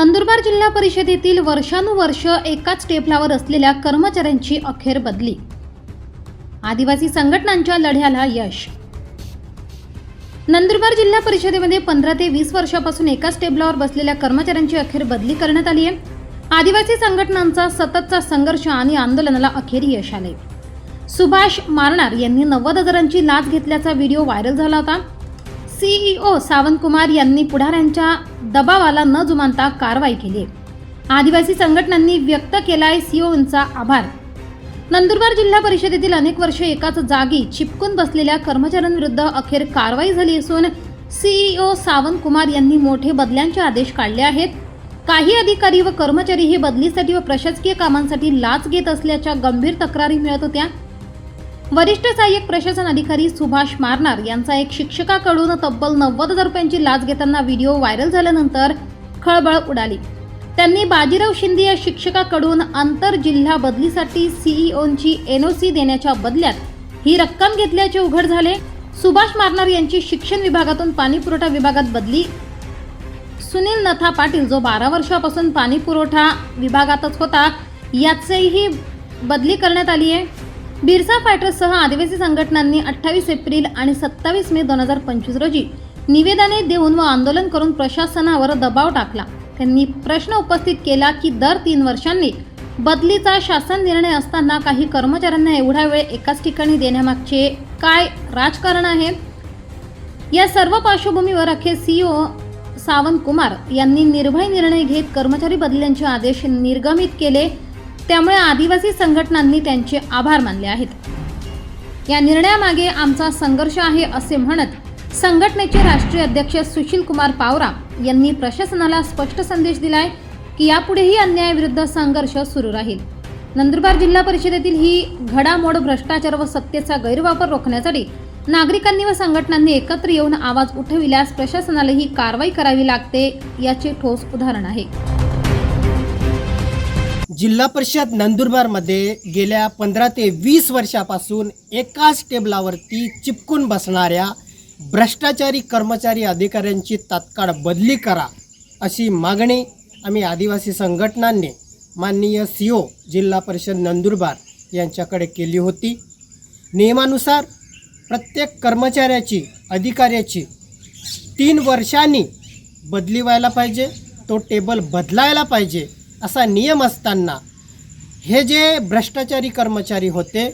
नंदुरबार जिल्हा परिषदेतील वर्षानुवर्ष एकाच टेबलावर असलेल्या कर्मचाऱ्यांची अखेर बदली. आदिवासी संघटनांच्या लढ्याला यश. नंदुरबार जिल्हा परिषदेमध्ये पंधरा ते वीस वर्षापासून एकाच टेबलावर बसलेल्या कर्मचाऱ्यांची अखेर बदली करण्यात आली आहे. आदिवासी संघटनांचा सततचा संघर्ष आणि आंदोलनाला अखेर यश आले. सुभाष मारणार यांनी नव्वद हजारांची लाच घेतल्याचा व्हिडिओ व्हायरल झाला होता. सीईओ सावंतकुमार यांनी पुढाऱ्यांच्या दबावाला न जुमानता कारवाई केली. आदिवासी संघटनांनी व्यक्त केलाय सीओंचा आभार. नंदुरबार जिल्हा परिषदेतील अनेक वर्षे एकाच जागी चिपकून बसलेल्या कर्मचाऱ्यांविरुद्ध अखेर कारवाई झाली असून सीईओ सावंतकुमार यांनी मोठे बदल्यांचे आदेश काढले आहेत. काही अधिकारी व कर्मचारी हे बदलीसाठी व प्रशासकीय कामांसाठी लाच घेत असल्याच्या गंभीर तक्रारी मिळत होत्या. वरिष्ठ सहाय्यक प्रशासन अधिकारी सुभाष मारणार यांचा एक शिक्षकाकडून तब्बल नव्वद हजार रुपयांची लाच घेताना व्हिडिओ व्हायरल झाल्यानंतर खळबळ उडाली. त्यांनी बाजीराव शिंदे या शिक्षकाकडून आंतर जिल्हा बदलीसाठी सीईओंची एनओसी देण्याच्या बदल्यात ही रक्कम घेतल्याचे उघड झाले. सुभाष मारणार यांची शिक्षण विभागातून पाणी पुरवठा विभागात बदली. सुनील नथा पाटील जो बारा वर्षापासून पाणी पुरवठा विभागातच होता याचेही बदली करण्यात आली आहे. बिरसा फायटर्ससह आदिवासी संघटनांनी अठ्ठावीस एप्रिल आणि सत्तावीस मे दोन हजार पंचवीस रोजी निवेदने देऊन व आंदोलन करून प्रशासनावर दबाव टाकला. त्यांनी प्रश्न उपस्थित केला की दर तीन वर्षांनी बदलीचा शासन निर्णय असताना काही कर्मचाऱ्यांना एवढा वेळ एकाच ठिकाणी देण्यामागचे काय राजकारण आहे? या सर्व पार्श्वभूमीवर अखेर सीईओ सावंत कुमार यांनी निर्भय निर्णय घेत कर्मचारी बदल्यांचे आदेश निर्गमित केले. त्यामुळे आदिवासी संघटनांनी त्यांचे आभार मानले आहेत. या निर्णयामागे आमचा संघर्ष आहे असे म्हणत संघटनेचे राष्ट्रीय अध्यक्ष सुशील कुमार पावरा यांनी प्रशासनाला स्पष्ट संदेश दिलाय की यापुढेही अन्यायाविरुद्ध संघर्ष सुरू राहील. नंदुरबार जिल्हा परिषदेतील ही घडामोड भ्रष्टाचार व सत्तेचा गैरवापर रोखण्यासाठी नागरिकांनी व संघटनांनी एकत्र येऊन आवाज उठविल्यास प्रशासनाला ही कारवाई करावी लागते याचे ठोस उदाहरण आहे. जिल्हा परिषद नंदुरबारमध्ये गेल्या पंधरा ते वीस वर्षापासून एकाच टेबलावरती चिपकून बसणाऱ्या भ्रष्टाचारी कर्मचारी अधिकाऱ्यांची तात्काळ बदली करा अशी मागणी आम्ही आदिवासी संघटनांनी माननीय सी ओ जिल्हा परिषद नंदुरबार यांच्याकडे केली होती. नियमानुसार प्रत्येक कर्मचाऱ्याची अधिकाऱ्याची तीन वर्षांनी बदली व्हायला पाहिजे तो टेबल बदलायला पाहिजे असा नियम असताना हे जे भ्रष्टाचारी कर्मचारी होते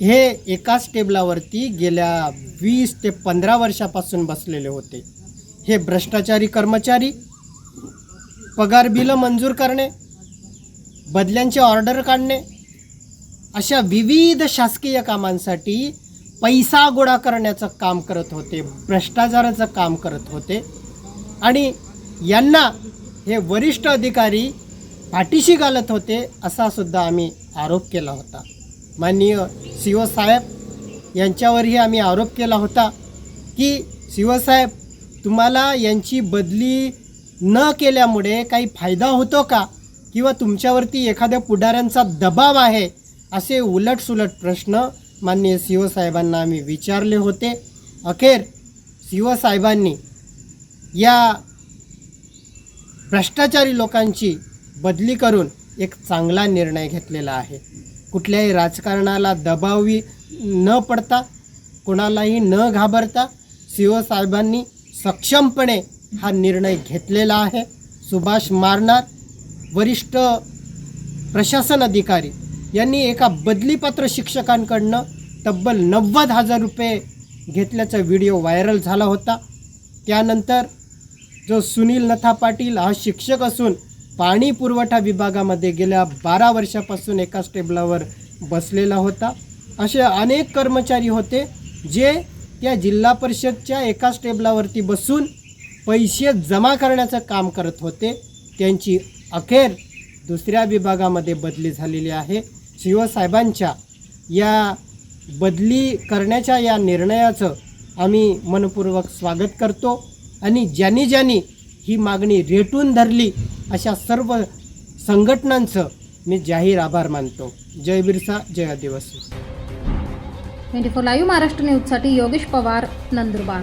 हे एकाच टेबलावरती गेल्या वीस ते पंधरा वर्षापासून बसलेले होते. हे भ्रष्टाचारी कर्मचारी पगार बिलं मंजूर करणे बदल्यांचे ऑर्डर काढणे अशा विविध शासकीय कामांसाठी पैसा गोळा करण्याचं काम करत होते भ्रष्टाचाराचं काम करत होते. आणि यांना हे वरिष्ठ अधिकारी पाठीशी घालत होते असा सुद्धा आम्ही आरोप केला होता. माननीय शिवसाहेब साहेब यांच्यावरही आम्ही आरोप केला होता की शिवसाहेब साहेब तुम्हाला यांची बदली न केल्यामुळे काही फायदा होतो का? किंवा तुमच्यावरती एखाद्या पुढाऱ्यांचा दबाव आहे? असे उलटसुलट प्रश्न माननीय शिवसाहेबांना साहेबांना आम्ही विचारले होते. अखेर शिवसाहेबांनी साहेबांनी या भ्रष्टाचारी लोकांची बदली करून एक चांगला निर्णय घेतलेला आहे. कुठल्याही राजकारणाला दबावी न पडता कोणालाही न घाबरता सी ओ साहेबांनी सक्षमपणे हा निर्णय घेतलेला आहे. सुभाष मारणार वरिष्ठ प्रशासन अधिकारी यांनी एका बदलीपत्र शिक्षकांकडनं तब्बल नव्वद हजार रुपये घेतल्याचा व्हिडिओ व्हायरल झाला होता. त्यानंतर जो सुनील नथा पाटील हा शिक्षक असून पाणी पुरवठा विभागामध्ये गेल्या बारा वर्षापासून एकाच टेबलावर बसलेला होता. असे अनेक कर्मचारी होते जे त्या जिल्हा परिषदच्या एकाच टेबलावरती बसून पैसे जमा करण्याचं काम करत होते. त्यांची अखेर दुसऱ्या विभागामध्ये बदली झालेली आहे. शिवसाहेबांच्या या बदली करण्याच्या या निर्णयाचं आम्ही मनपूर्वक स्वागत करतो. आणि ज्यांनी ज्यांनी ही मागणी रेटून धरली अशा सर्व संघटनांचं मी जाहीर आभार मानतो. जय बिरसा जय आदिवासी. ट्वेंटी फोर लाईव्ह महाराष्ट्र न्यूजसाठी योगेश पवार नंदुरबार.